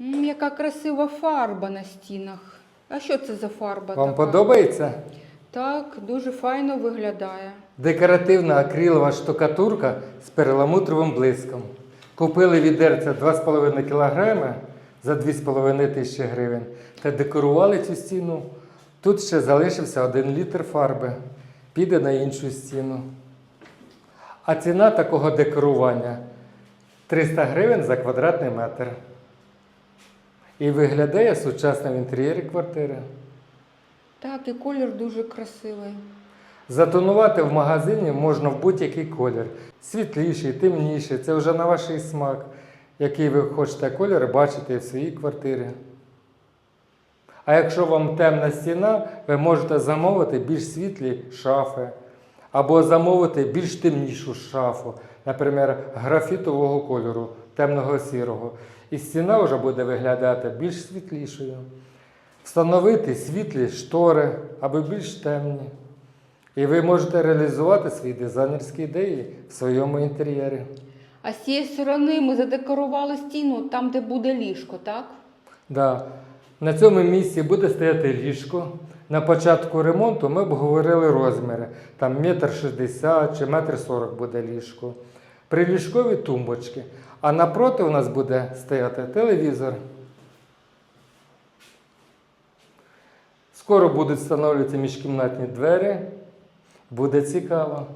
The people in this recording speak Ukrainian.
М, яка красива фарба на стінах. А що це за фарба? Вам така? подобається? Так, дуже файно виглядає. Декоративна акрилова штукатурка з перламутровим блиском. Купили відерця 2,5 кг за 2,5 тисячі гривень та декорували цю стіну. Тут ще залишився 1 літр фарби. Піде на іншу стіну. А ціна такого декорування 300 гривень за квадратний метр. І виглядає сучасно в інтер'єрі квартири. Так, і колір дуже красивий. Затонувати в магазині можна в будь-який колір. Світліший, темніший, це вже на ваш смак, який ви хочете колір бачити в своїй квартирі. А якщо вам темна стіна, ви можете замовити більш світлі шафи. Або замовити більш темнішу шафу, наприклад, графітового кольору, темного сірого. І стіна вже буде виглядати більш світлішою. Встановити світлі штори або більш темні. І ви можете реалізувати свої дизайнерські ідеї в своєму інтер'єрі. А з цієї сторони ми задекорували стіну там, де буде ліжко, так? Да. На цьому місці буде стояти ліжко. На початку ремонту ми обговорили розміри. Там метр шістдесят чи метр сорок буде ліжко. Приліжкові тумбочки. А напроти у нас буде стояти телевізор. Скоро будуть встановлюватися міжкімнатні двері. Буде цікаво.